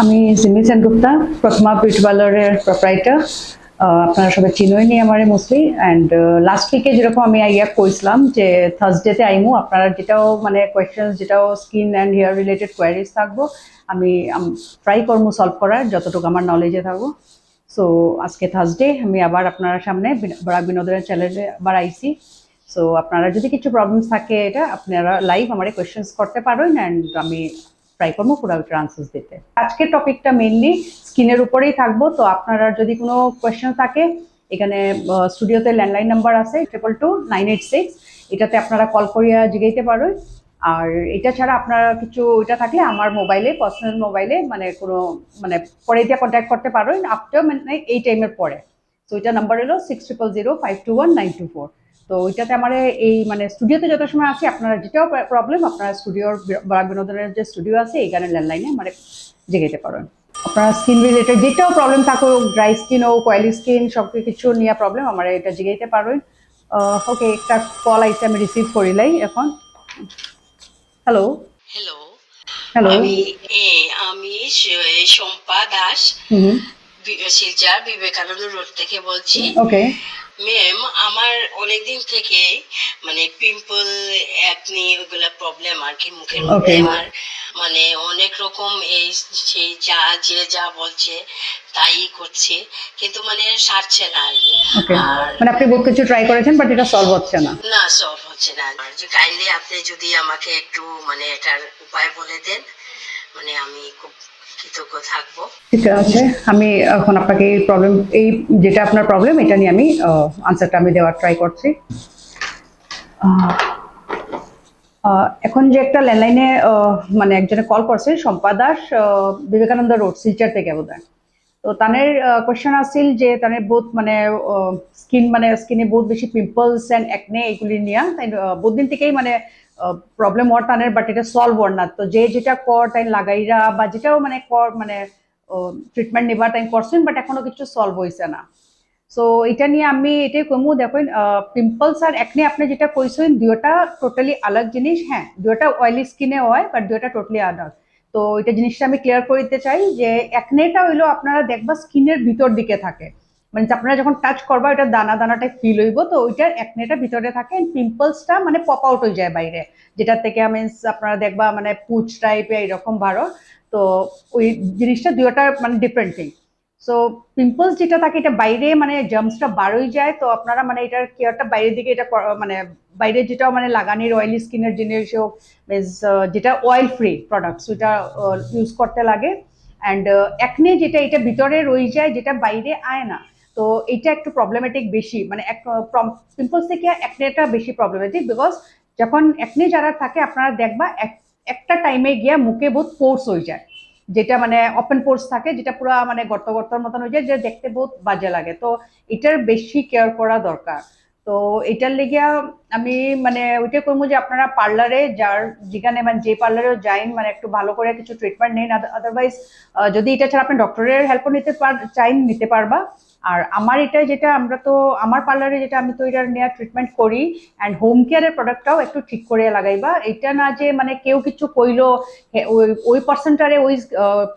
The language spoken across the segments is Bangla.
আমি সিমি সেনগুপ্তা, প্রথমা বিউটি পার্লারের প্রপারাইটার আপনারা সবাই চিনোই নি আমারে মোস্টলি অ্যান্ড লাস্ট উইকে যেরকম আমি আইয়া কইছিলাম যে থার্সডেতে আইমু, আপনারা যেটাও মানে কোয়েশ্চেন যেটাও skin and hair related queries থাকব, আমি ট্রাই করব সলভ করার, যতটুকু আমার নলেজে থাকব। সো আজকে থার্সডে আমি আবার আপনার সামনে বরাক বিনোদনের চ্যানেলে আবার আইসি সো আপনারা যদি কিছু প্রবলেমস থাকে এটা, আপনারা লাইভ আমার কোয়েশ্চেন্স করতে পারেন অ্যান্ড আমি ট্রাই করব পুরো আনসার্স দিতে। আজকের টপিকটা মেনলি স্কিনের উপরেই থাকব, তো আপনারা যদি কোনো কোয়েশ্চেন থাকে, এখানে স্টুডিওতে ল্যান্ডলাইন নাম্বার আছে triple two nine eight six এটাতে আপনারা কল করিয়া জিগাইতে পারেন আর এটা ছাড়া আপনারা কিছু এটা থাকলে আমার মোবাইলে পার্সোনাল মোবাইলে মানে কোনো মানে পরে দিয়ে কন্ট্যাক্ট করতে পারেন আফটার মানে এই টাইমের পরে। তো এটা নাম্বার হলো six triple zero five two one nine two four তো ওইটাতে আমার এই মানে স্টুডিওতে যত সময় আছে আপনারা যেটাও প্রবলেম আপনারা স্টুডিওর বরাক বিনোদনের যে স্টুডিও আছে এইখানে ল্যান্ডলাইনে মানে জেগেতে পারেন। আপনার স্কিন রিলেটেড যেটাও প্রবলেম থাকুক ড্রাই স্কিন হোক অয়েলি স্কিন সব কিছু নিয়ে প্রবলেম আমার এটা জিগাইতে পারেন। ওকে একটা কল আইসে আমি রিসিভ করিলাই এখন। হ্যালো হ্যালো হ্যালো আমি আমি শম্পা দাস। হুম বি- শিলচর বিবেকানন্দ রোড থেকে বলছি ওকে। ম্যাম আমার অনেকদিন থেকে মানে পিম্পল অ্যাকনি ওগুলা প্রবলেম আর কি মুখের মধ্যে আমার। মানে অনেক রকম এই সেই যা যে যা বলছে তাই করছে কিন্তু মানে সারছে না আর কি। মানে আপনি বহুত কিছু ট্রাই করেছেন বাট এটা সলভ হচ্ছে না। না সলভ হচ্ছে না। যে কাইন্ডলি আপনি যদি আমাকে একটু মানে এটার উপায় বলে দেন মানে আমি খুব কৃতজ্ঞ থাকব। ঠিক আছে, আমি এখন আপনাকে এই প্রবলেম এই যেটা আপনার প্রবলেম এটা নিয়ে আমি আনসারটা আমি দেওয়ার ট্রাই করছি। এখন যে একটা ল্যান্ডলাইনে মানে একজনে কল করছে, শম্পা দাস বিবেকানন্দ রোড শিলচর থেকে বোধ তো তানের কোয়েশ্চেন আসছিল যে তানের বহুত মানে স্কিন মানে স্কিনে বহুত বেশি পিম্পলস অ্যান্ড একনে এগুলি নিয়ে, তাই বহুত দিন থেকেই মানে প্রবলেম হওয়ার তানের বাট এটা সলভ হওয়ার না। তো যে যেটা কর তাই লাগাইরা বা যেটাও মানে কর মানে ট্রিটমেন্ট নেবার তাই করছেন বাট এখনও কিছু সলভ হয়েছে না। সো এটা নিয়ে আমি এটাই কমু দেখুন পিম্পলস আর একনে আপনি যেটা কইছেন দুয়োটা টোটালি আলাগ জিনিস হ্যাঁ দুয়োটা অয়েলি স্কিনে হয় বাট দুয়োটা টোটালি আলাগ তো, এটা জিনিসটা আমি ক্লিয়ার করে দিতে চাই যে একনেটা হইল আপনারা দেখবা স্কিনের ভিতর দিকে থাকে। মানে আপনারা যখন টাচ করবা ওটা দানা দানাটা ফিল হইব, তো ওইটার একনেটা ভিতরে থাকে পিম্পলসটা মানে পপ আউট হয়ে যায় বাইরে। যেটা থেকে আমি আপনারা দেখবা মানে পুচ টাইপের এরকম ভারো, তো ওই জিনিসটা দুয়োটার মানে ডিফারেন্ট থিং সো পিম্পলস যেটা থাকে, এটা বাইরে মানে জার্মসটা বারোই যায়, তো আপনারা মানে এটার কেয়ারটা বাইরের দিকে এটা মানে বাইরে যেটা মানে লাগানির অয়েলি স্কিনের জিনিস হোক যেটা অয়েল ফ্রি প্রোডাক্টস ওইটা ইউজ করতে লাগে। অ্যান্ড একনে যেটা, এটা ভিতরে রয়ে যায়, যেটা বাইরে আয় না। তো এটা একটু প্রবলেমেটিক বেশি। মানে এক পিম্পলস থেকে একটা বেশি প্রবলেমেটিক বিকজ যখন একনে যারা থাকে, আপনারা দেখবা এক- একটা টাইমে গিয়া মুখে বহুত পোর্স হয়ে যায়। যেটা মানে ওপেন পোর্স থাকে, যেটা পুরো মানে গর্ত গর্তর মতন হয়ে যায়, যে দেখতে বহুত বাজে লাগে। তো এটার বেশি কেয়ার করা দরকার। তো এটার লেগিয়া আমি মানে ওইটা করব যে আপনারা পার্লারে যার যেখানে মানে যে পার্লারেও যাইন মানে একটু ভালো করে কিছু ট্রিটমেন্ট নেন। আদারওয়াইজ যদি এটা ছাড়া আপনি ডক্টরের হেল্পও নিতে পার চাইন, নিতে পারবা। আর আমার এটা যেটা, আমরা তো আমার পার্লারে যেটা আমি তো এটা নেওয়ার ট্রিটমেন্ট করি অ্যান্ড হোম কেয়ারের প্রোডাক্টটাও একটু ঠিক করে লাগাইবা। এটা না যে মানে কেউ কিছু কইলো ওই ওই পার্সেন্টারে ওই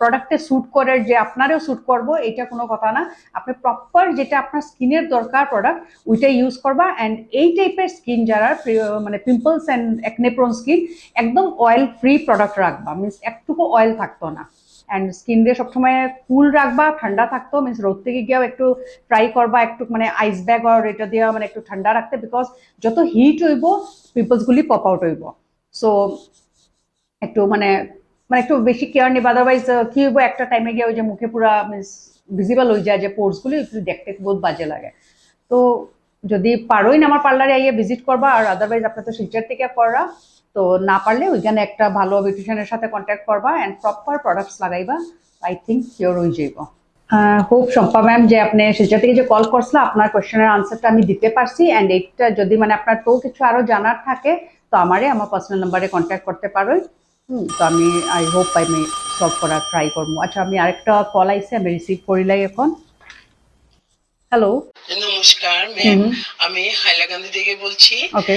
প্রোডাক্টে স্যুট করে যে আপনারও স্যুট করব এটা কোনো কথা না। আপনি প্রপার যেটা আপনার স্কিনের দরকার প্রোডাক্ট ওইটা ইউজ করবা অ্যান্ড এই টাইপের স্কিন যারা মানে pimples and acne prone skin একদম অয়েল ফ্রি প্রোডাক্ট রাখবা মিনস একটুকু অয়েল থাকতো না। অ্যান্ড স্কিন দিয়ে সবসময় কুল রাখবা, ঠান্ডা থাকতো মিনস রোদ থেকে গিয়েও একটু ট্রাই করবা, একটু মানে আইস ব্যাগ আর এটা দিয়ে মানে একটু ঠান্ডা রাখতে বিকজ যত হিট হইব পিম্পলসগুলি পপ আউট হইব। সো একটু মানে মানে একটু বেশি কেয়ার নেবা আদারওয়াইজ কি হইব, একটা টাইমে গিয়ে ওই যে মুখে পুরা মিনস ভিজিবল হয়ে যায় যে পোর্সগুলি একটু দেখতে বহুত বাজে লাগে। তো যদি পারোই আমার পার্লারে আইয়ে ভিজিট করবা, আর আদারওয়াইজ আপনার তো শিলচর থেকে করা, তো না পারলে ওইখানে একটা ভালো বিউটিশিয়ানের সাথে কন্ট্যাক্ট করবা অ্যান্ড প্রপার প্রোডাক্টস লাগাইবা আই থিঙ্ক কিওর হয়ে যাইব। হোপ শম্পা ম্যাম যে আপনি শিলচর থেকে যে কল করছিল, আপনার কোয়েশ্চেনের আনসারটা আমি দিতে পারছি অ্যান্ড এইটা যদি মানে আপনার তো কিছু আরও জানার থাকে, তো আমারে আমার পার্সোনাল নাম্বারে কন্ট্যাক্ট করতে হুম, তো আমি আই হোপ আমি সলভ করার ট্রাই করব। আচ্ছা আমি আরেকটা কল আইসে আমি রিসিভ করিলাই এখন। হ্যালো নমস্কার ম্যাম আমি হাইলাকান্দি থেকে বলছি। ওকে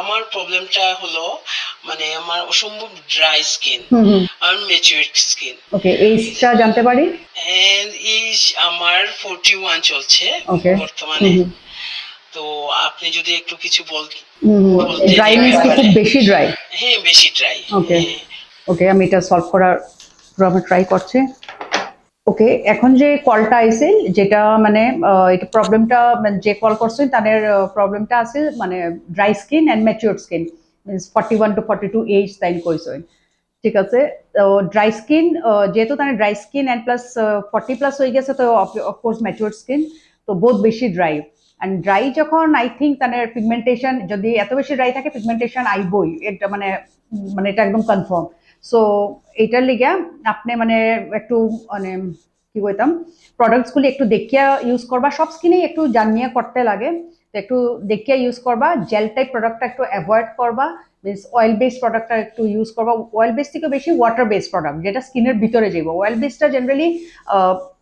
আমার প্রবলেমটা হলো মানে আমার অসম্ভব ড্রাই স্কিন হুম আনমেচুয়ার স্কিন ওকে এইজটা জানতে পারি? এন্ড ইজ আমার ফোরটি ওয়ান চলছে Okay. বর্তমানে। তো আপনি যদি একটু কিছু বল হুম ড্রাইনেস কি খুব বেশি ড্রাই হ্যাঁ বেশি ড্রাই Okay. ওকে আমি এটা সলভ করার ট্রাই করছি। ওকে এখন যে কলটা আইছে, যেটা মানে এটা প্রবলেমটা যে কল করছেন তাদের প্রবলেমটা আছে মানে dry skin and mature skin means forty one to forty two age time কইছেন ঠিক আছে? তো ড্রাই স্কিন যেহেতু তাদের dry skin and plus forty plus হয়ে গেছে, তো অফকোর্স ম্যাচিওর স্কিন তো বহুত বেশি ড্রাই অ্যান্ড ড্রাই যখন আই থিঙ্ক তাদের পিগমেন্টেশন যদি এত বেশি ড্রাই থাকে পিগমেন্টেশন আইবই। এটা মানে মানে এটা একদম কনফার্ম সো এইটার লিগে আপনি মানে একটু মানে কি কইতাম প্রোডাক্টসগুলি একটু দেখিয়া ইউজ করবা। সব স্কিনেই একটু জানিয়ে করতে লাগে। তো একটু দেখিয়া ইউজ করবা। জেল টাইপ প্রোডাক্টটা একটু অ্যাভয়েড করবা। মিনস অয়েল বেসড প্রোডাক্টটা একটু ইউজ করবা। অয়েল বেস থেকে বেশি ওয়াটার বেসড প্রোডাক্ট যেটা স্কিনের ভিতরে যাইব। অয়েল বেসটা জেনারেলি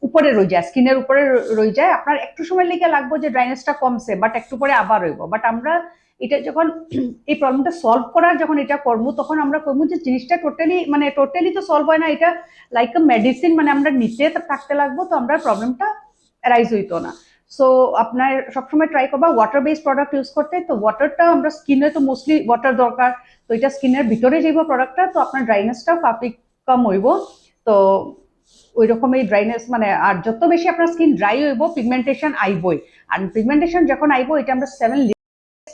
উপরে রয়ে যায়। স্কিনের উপরে রয়ে যায়। আপনার একটু সময় লেগে লাগবে যে ড্রাইনেসটা কমছে বাট একটু পরে আবার রইব বাট আমরা এটা যখন এই প্রবলেমটা সলভ করার যখন এটা করব, তখন আমরা করব যে জিনিসটা টোটালি মানে টোটালি তো সলভ হয় না, এটা লাইক আ মেডিসিন মানে আমরা নিতে থাকতে লাগবো, তো আমরা প্রবলেমটা অ্যারাইজ হইতো না। সো আপনার সবসময় ট্রাই করবা ওয়াটার বেসড প্রোডাক্ট ইউজ করতে, তো ওয়াটারটা আমরা স্কিনে তো মোস্টলি ওয়াটার দরকার, তো এটা স্কিনের ভিতরে যাইব প্রোডাক্টটা তো আপনার ড্রাইনেসটাও কাফি কম হইব, তো ওই রকম এই ড্রাইনেস মানে আর যত বেশি আপনার স্কিন ড্রাই হইব পিগমেন্টেশন আইবই। আর পিগমেন্টেশন যখন আইব, এটা আমরা সেভেন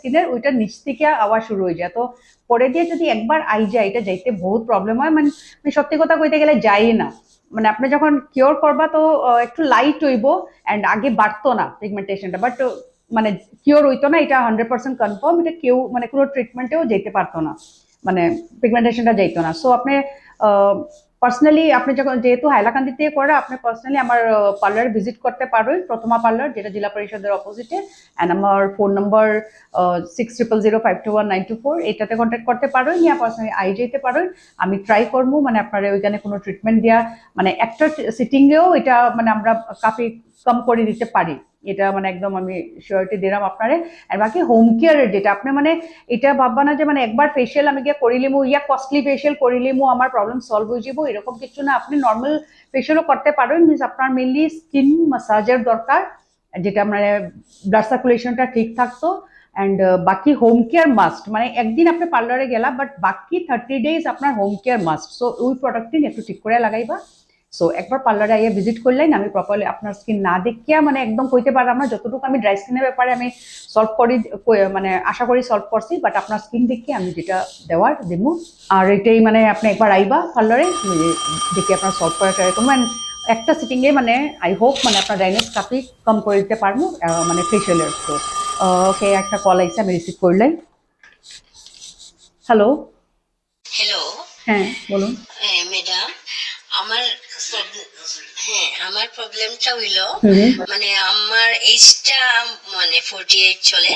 স্কিনের ওইটার নিচ থেকে আওয়াজ শুরু হয়ে যায়। তো পরে দিয়ে যদি একবার আই যায়, এটা যাইতে বহুত প্রবলেম হয়। মানে মানে সত্যি কথা কইতে গেলে যাই না। মানে আপনি যখন কিওর করবা, তো একটু লাইট হইব অ্যান্ড আগে বাড়তো না পিগমেন্টেশনটা বাট মানে কিওর হইতো না, এটা হান্ড্রেড পার্সেন্ট কনফার্ম এটা কেউ মানে কোনো ট্রিটমেন্টেও যেতে পারতো না। মানে পিগমেন্টেশনটা যাইতো না। সো আপনি পার্সোনালি আপনি যখন যেহেতু হাইলাকান্দিতে করে আপনি পার্সোনালি আমার পার্লার ভিজিট করতে পারবেন, প্রথমা পার্লার যেটা জেলা পরিষদের অপোজিটে অ্যান্ড আমার phone number six triple zero five two one nine two four এটাতে কন্ট্যাক্ট করতে পারেন ইয়া পার্সোনালি আই যেতে পারেন আমি ট্রাই করব মানে আপনার ওইখানে কোনো ট্রিটমেন্ট দেওয়া মানে একটা সিটিংয়েও এটা মানে আমরা কাফি কম করে দিতে পারি। এটা মানে একদম আমি শিওরিটি দিলাম আপনারে। আর বাকি হোম কেয়ারের যেটা, আপনি মানে এটা ভাববা না যে মানে একবার ফেশিয়াল আমি গিয়ে করিলিমু ইয়া কস্টলি ফেশিয়াল করিলিমু আমার প্রবলেম সলভ হয়ে যাব, এরকম কিছু না। আপনি নর্মাল ফেশিয়ালও করতে পারেন মিনস আপনার মেনলি স্কিন মাসাজের দরকার, যেটা মানে ব্লাড সার্কুলেশনটা ঠিক থাকতো। অ্যান্ড বাকি হোম কেয়ার মাস্ট মানে একদিন আপনি পার্লারে গেলা বাট বাকি থার্টি ডেজ আপনার হোম কেয়ার মাস্ট সো ওই প্রোডাক্টটি একটু ঠিক করে লাগাইবা। সো একবার পার্লারে আইয়া ভিজিট করলেন আমি প্রপারলি আপনার স্কিন না দেখিয়া মানে একদম কইতে পারলাম না যতটুকু আমি ড্রাই স্কিনের ব্যাপারে আমি সলভ করি মানে আশা করি সলভ করছি বাট আপনার স্কিন দেখে আমি যেটা দেওয়ার দেবো আর এটাই মানে আপনি একবার আইবা পার্লারে দেখি আপনার সলভ করার ট্রাই করব একটা সিটিংয়ে মানে আই হোপ মানে আপনার ড্রাইনেস কাপি কম করে দিতে পারব মানে ফেশিয়ালের তো ওকে একটা কল আইসে আমি রিসিভ করলাম হ্যালো হ্যালো হ্যাঁ বলুন। হ্যাঁ ম্যাডাম আমার হ্যাঁ আমার প্রবলেমটা হইল মানে আমার এইজটা মানে ফোরটি এইট চলে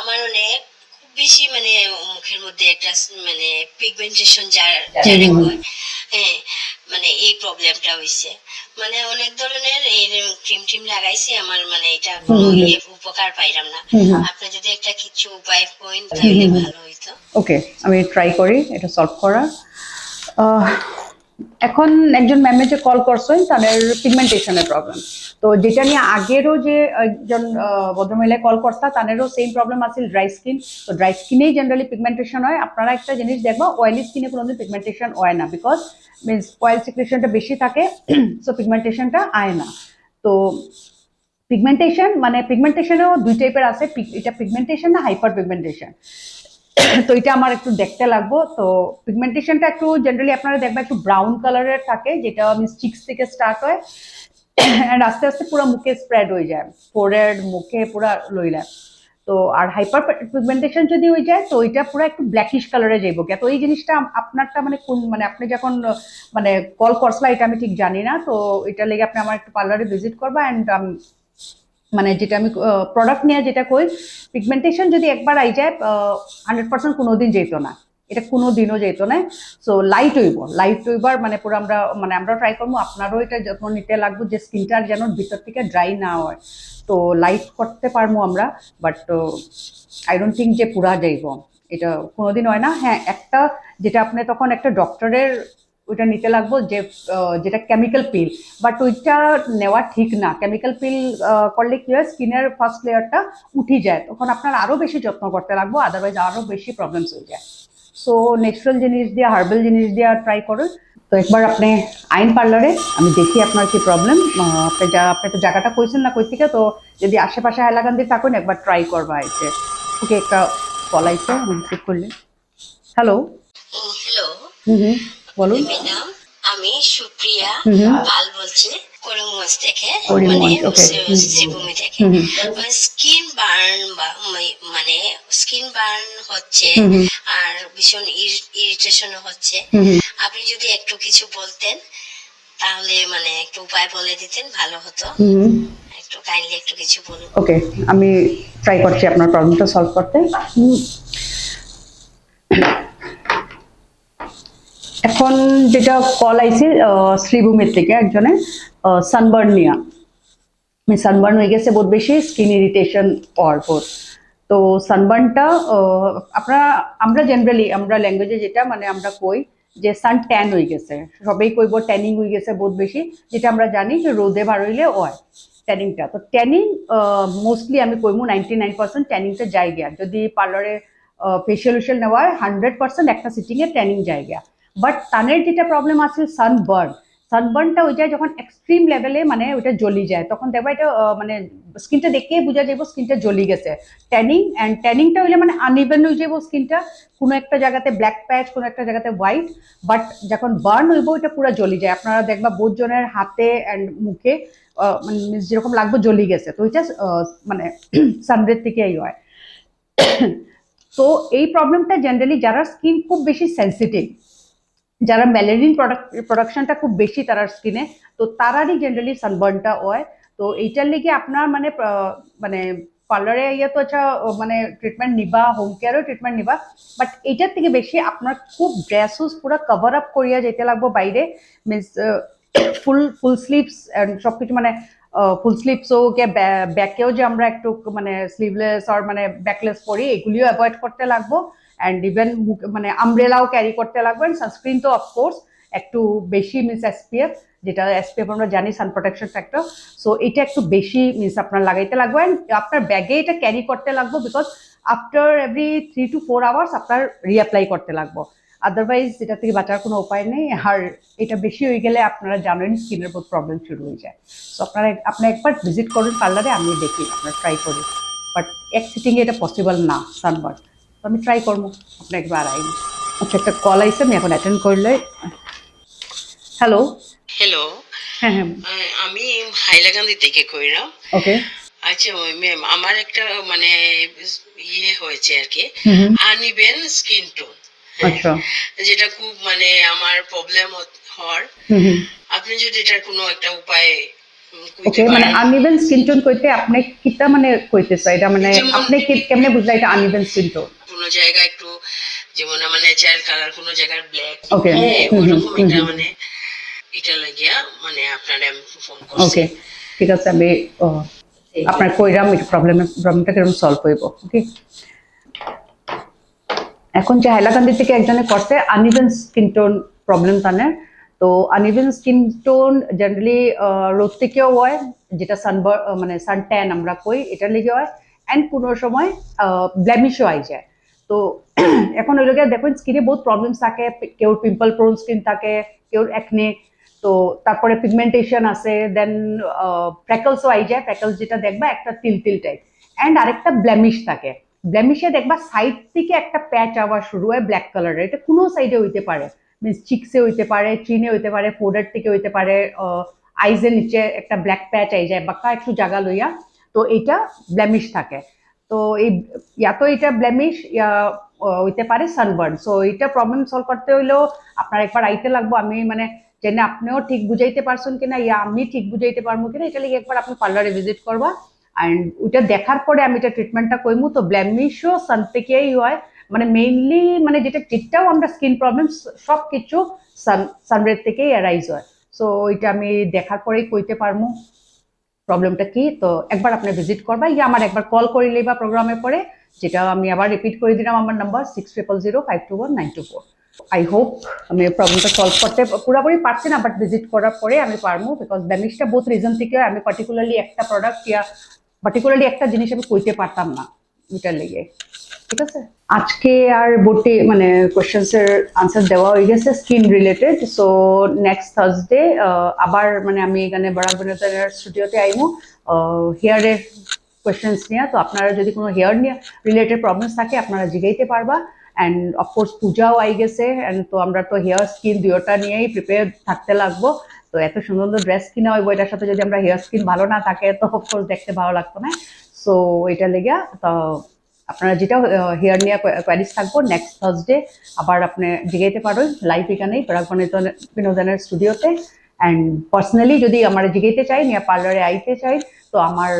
আমার অনেক খুব বেশি মানে মুখের মধ্যে একটা মানে পিগমেন্টেশন যার যারে। হয় মানে এই প্রবলেমটা হইছে মানে অনেক ধরনের এই ক্রিম টিম লাগাইছি আমার মানে এটা কোনো। ইয়ে উপকার পাইলাম না। আপনি যদি একটা কিছু উপায় করেন তাহলে। ভালো হইতো ওকে আমি ট্রাই করি এটা সলভ করার এখন একজন ম্যামে যে কল করছেন তাদের পিগমেন্টেশনের প্রবলেম তো যেটা নিয়ে আগেরও যে একজন আহ, ভদ্রমহিলা কল করতা তাদেরও সেম প্রবলেম আছে ড্রাই স্কিন তো ড্রাই স্কিনেই জেনারেলি পিগমেন্টেশন হয়। আপনারা একটা জিনিস দেখবা অয়েলি স্কিনে কোনোদিন পিগমেন্টেশন হয় না। বিকজ মিনস অয়েল সিক্রেশনটা বেশি থাকে সো পিগমেন্টেশনটা আয় না। তো পিগমেন্টেশন মানে পিগমেন্টেশনও দুই টাইপের আছে। এটা পিগমেন্টেশন না হাইপার পিগমেন্টেশন তো এটা আমার একটু দেখতে লাগবো। তো পিগমেন্টেশনটা একটু জেনারেলি আপনারা দেখবেন একটু ব্রাউন কালারের থাকে, যেটা মিস চিক্স থেকে স্টার্ট হয়। অ্যান্ড আস্তে আস্তে পুরো মুখে স্প্রেড হয়ে যায়। ফোরেড মুখে পুরো লইলে তো আর হাইপার পিগমেন্টেশন যদি হয়ে যায়, তো ওইটা পুরো একটু ব্ল্যাকিশ কালারে যাইব। কে তো এই জিনিসটা আপনারটা মানে কোন মানে আপনি যখন মানে কল করসলা, এটা আমি ঠিক জানি না। তো এটা লেগে আপনি আমার একটু পার্লারে ভিজিট করবা অ্যান্ড মানে যেটা আমি প্রোডাক্ট নিয়ে যেটা কই পিগমেন্টেশন যদি একবার আই যায় হান্ড্রেড পার্সেন্ট কোনোদিন যেত না। এটা কোনো দিনও যেত না। সো লাইট হইব। লাইট হইবার মানে পুরো আমরা মানে আমরা ট্রাই করব, আপনারও এটা যত্ন নিতে লাগবো যে স্কিনটার যেন ভিতর থেকে ড্রাই না হয়। তো লাইট করতে পারব আমরা বাট আই ডোন্ট থিঙ্ক যে পুরা যাইব। এটা কোনোদিন হয় না। হ্যাঁ একটা, যেটা আপনি তখন একটা ডক্টরের ওইটা নিতে লাগবো যে যেটা কেমিক্যাল পিল বাট ওইটা নেওয়া ঠিক না। কেমিক্যাল পিল করলে কি হয় স্কিনের ফার্স্ট লেয়ারটা উঠে যায়। তখন আপনার আরও বেশি যত্ন করতে লাগবো আদারওয়াইজ আরও বেশি প্রবলেমস হয়ে যায়। সো ন্যাচারাল জিনিস দিয়ে হার্বাল জিনিস দিয়ে ট্রাই করুন। তো একবার আপনি আইন পার্লারে আমি দেখি আপনার কি প্রবলেম আপনি যা আপনি তো জায়গাটা কইছেন না কই থেকে তো যদি আশেপাশে এলাকান দিয়ে থাকুন একবার ট্রাই করবা আইছে ওকে একটা কল আইছে আমি করলে হ্যালো হ্যালো হুম হুম। বলুন আমি সুপ্রিয়া। পাল বলছি করিমগঞ্জ থেকে মানে থেকে হুম। স্কিন বার্ন মানে- মানে স্কিন বার্ন হচ্ছে। আর ভীষণ ইরিটেশন হচ্ছে। আপনি যদি একটু কিছু বলতেন তাহলে মানে একটু উপায় বলে দিতেন ভালো হতো। একটু কাইন্ডলি একটু কিছু বলুন ওকে আমি ট্রাই করছি আপনার প্রবলেমটা সলভ করতে। এখন যেটা কল আইছি শ্রীভূমির থেকে একজনে সানবার্ন নিয়া। সানবার্ন হয়ে গেছে বহুত বেশি স্কিন ইরিটেশন হওয়ার পর। তো সানবার্নটা আপনারা আমরা জেনারেলি আমরা ল্যাঙ্গুয়েজে যেটা মানে আমরা কই যে সান ট্যান হয়ে গেছে। সবাই কইব ট্যানিং হয়ে গেছে বহুত বেশি, যেটা আমরা জানি যে রোদে বার হইলে হয় ট্যানিংটা তো ট্যানিং মোস্টলি আমি কইমু নাইনটি নাইন পার্সেন্ট ট্যানিংটা যায় গিয়া যদি পার্লারে ফেশিয়াল উশিয়াল নেওয়া হয় হান্ড্রেড পার্সেন্ট একটা সিটিংয়ে ট্যানিং যায় গিয়া বাট তানের যেটা প্রবলেম আছে সানবার্ন সানবার্নটা ওই যায় যখন এক্সট্রিম লেভেলে মানে ওইটা জ্বলি যায়, তখন দেখবা এটা মানে স্কিনটা দেখেই বোঝা যাব স্কিনটা জ্বলি গেছে। ট্যানিং অ্যান্ড ট্যানিংটা হইলে মানে আনইভেন হয়ে যাব স্কিনটা কোনো একটা জায়গাতে ব্ল্যাক প্যাচ কোনো একটা জায়গাতে হোয়াইট বাট যখন বার্ন হইব ওইটা পুরো জ্বলি যায়। আপনারা দেখবা বহুত জনের হাতে অ্যান্ড মুখে মানে যেরকম লাগবে জ্বলি গেছে। তো ওইটা মানে সানরের থেকেই হয়। তো এই প্রবলেমটা জেনারেলি যারা স্কিন খুব বেশি সেন্সিটিভ যারা ম্যালেরিন প্রোডাক্ট প্রোডাকশনটা খুব বেশি তার স্কিনে তো তারারই জেনারেলি সানবার্নটা হয়। তো এইটার লেগে আপনার মানে মানে পার্লারে ইয়ে তো আচ্ছা মানে ট্রিটমেন্ট নিবা হোম কেয়ারও ট্রিটমেন্ট নিবা বাট এইটার থেকে বেশি আপনার খুব ড্রেস উস পুরো কভার আপ করিয়া যেতে লাগবো বাইরে। মিনস ফুল ফুল স্লিভস সব কিছু মানে ফুল স্লিভসও কে ব্যাকেও যে আমরা একটু মানে স্লিভলেস আর মানে ব্যাকলেস পরি, এগুলিও অ্যাভয়েড করতে লাগবো। অ্যান্ড ইভেন মানে আমব্রেলাও ক্যারি করতে লাগবে অ্যান্ড সানস্ক্রিন তো অফকোর্স একটু বেশি মিস এসপিএফ যেটা এসপিএফ আমরা জানি সান প্রোটেকশন ফ্যাক্টর সো এটা একটু বেশি মিস আপনার লাগাইতে লাগবে অ্যান্ড আপনার ব্যাগে এটা ক্যারি করতে লাগবো because after every three to four hours আপনার রিঅ্যাপ্লাই করতে লাগবো। আদারওয়াইজ এটা থেকে বাঁচার কোনো উপায় নেই। আর এটা বেশি হয়ে গেলে আপনারা জানেন স্কিনের বহুত প্রবলেম শুরু হয়ে যায়। সো আপনারা আপনি একবার ভিজিট করুন পার্লারে আমি দেখি, আপনার ট্রাই করি। বাট এক সিটিংয়ে এটা পসিবল না সানবার্ন তো আমি ট্রাই করব। আপনি একবার আইন। আচ্ছা একটা কল আইসে আমি এখন অ্যাটেন্ড করলে। হ্যালো হ্যালো হ্যাঁ হ্যাঁ। আমি হাইলাকান্দি থেকে কইরাম। ওকে আচ্ছা ওই ম্যাম আমার একটা মানে ইয়ে হয়েছে আর কি। আনইভেন স্কিন টোন আচ্ছা। যেটা খুব মানে আমার প্রবলেম হওয়ার। আপনি যদি এটার কোনো একটা উপায় ওকে মানে আনইভেন স্কিন টোন কইতে আপনি কিটা মানে কইতেছ এটা মানে আপনি কি কেমনে বুঝলা এটা আনইভেন স্কিন টোন কোনো জায়গায় একটু যেমন আমার ন্যাচারাল কালার কোনো জায়গায় ব্ল্যাক ওরকম এটা মানে এটা লাগিয়া মানে আপনার আমি ফোন করছি ওকে ঠিক আছে আমি আপনার কইরাম এটা প্রবলেমের প্রবলেমটা কীরকম সলভ হইব ওকে এখন যে হাইলাকান্দি থেকে একজনে করতে আনইভেন স্কিন টোন প্রবলেম তানে তো আনইভেন স্কিন টোন জেনারেলি রোদ থেকেও হয় যেটা সানবার মানে সান ট্যান আমরা কই এটার লেগে হয় অ্যান্ড কোনো সময় ব্ল্যামিশও আই যায় তো এখন ওই লোকের দেখুন স্কিনে বহুত প্রবলেমস থাকে কেউ পিম্পল প্রোন স্কিন থাকে কেউ একনে তো তারপরে পিগমেন্টেশন আছে দেন ফ্র্যাকলসও আই যায় ফ্র্যাকলস যেটা দেখবা একটা তিল তিল টাইপ অ্যান্ড আরেকটা ব্ল্যামিশ থাকে। ব্ল্যামিশে দেখবা সাইড থেকে একটা প্যাচ আবার শুরু হয় ব্ল্যাক কালারের এটা কোনো সাইডে হইতে পারে। মিনস চিক্সে হইতে পারে, চিনে হইতে পারে, ফোডার থেকে হইতে পারে আইজের নিচে একটা ব্ল্যাক প্যাচ আই যায় বাঁকা একটু জাগা লইয়া, তো এইটা ব্ল্যামিশ থাকে। তো এই, ইয়া তো এটা ব্ল্যামিশ হইতে পারে সানবার্ন। সো এটা প্রবলেম সলভ করতে হইলেও আপনার একবার আইতে লাগবো, আমি মানে জেনে আপনিও ঠিক বুঝাইতে পারছেন কিনা, ইয়া আমি ঠিক বুঝাইতে পারব কিনা, এটা লিগে একবার আপনি পার্লারে ভিজিট করবা। অ্যান্ড ওইটা দেখার পরে আমি এটা ট্রিটমেন্টটা কইমু, তো ব্ল্যামিশও সান থেকেই হয়। মানে মেইনলি মানে যেটা যেটাও আমরা স্কিন প্রবলেম সব কিছু সান সানরেড থেকেই অ্যারাইজ হয়। সো এটা আমি দেখার পরেই কইতে পারব প্রবলেমটা কি? তো একবার আপনি ভিজিট করবা। ইয়া আমার একবার কল করিলেই বা প্রোগ্রামের পরে, যেটা আমি আবার রিপিট করে দিলাম আমার number six triple zero five two one nine two four I hope আমি প্রবলেমটা সলভ করতে পুরোপুরি পারছি না বাট ভিজিট করার পরে আমি পারব বিকজ ড্যামেজটা বহুত রিজন থেকে। আমি পার্টিকুলারলি একটা প্রোডাক্ট ইয়া পার্টিকুলারলি একটা জিনিস আমি কইতে পারতাম না। এটার লেগে। ঠিক আছে? আজকে আর বোর্ডে মানে কোয়েশ্চেন্স এর আনসার দেওয়া হয়ে গেছে skin related so next Thursday আবার মানে আমি এখানে বরাক বিনোদনের স্টুডিওতে আইমু। হেয়ারের কোয়েশ্চেন্স নিয়ে, তো আপনারা যদি কোনো হেয়ার নিয়ে রিলেটেড প্রবলেমস থাকে, আপনারা জিগাইতে পারবা। অ্যান্ড অফকোর্স পূজাও আই গেছে অ্যান্ড তো আমরা তো হেয়ার স্কিন দুয়োটা নিয়েই প্রিপেয়ার থাকতে লাগবো। তো এত সুন্দর ড্রেস কিনা হইব, এটার সাথে যদি আমরা হেয়ার স্কিন ভালো না থাকে, তো অফকোর্স দেখতে ভালো লাগতো না। সো এটা লেগে আপনারা যেটা হেয়ার নিয়ে কোয়ারিজ থাকব নেক্সট থার্সডে আবার আপনি জিগাইতে পারেন লাইভ এখানেই পরাগ বিনোদন- বিনোদনের স্টুডিওতে অ্যান্ড পার্সোনালি যদি আমার জিগাইতে চাই, নিয়ে পার্লারে আইতে চাই, তো আমার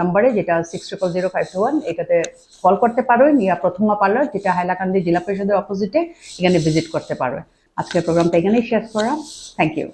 নাম্বারে যেটা six triple zero five two one এটাতে কল করতে পারো নিয়ে প্রথমা পার্লার যেটা হাইলাকান্দি জেলা পরিষদের অপোজিটে এখানে ভিজিট করতে পারবেন। আজকের প্রোগ্রামটা এখানেই শেষ করা। Thank you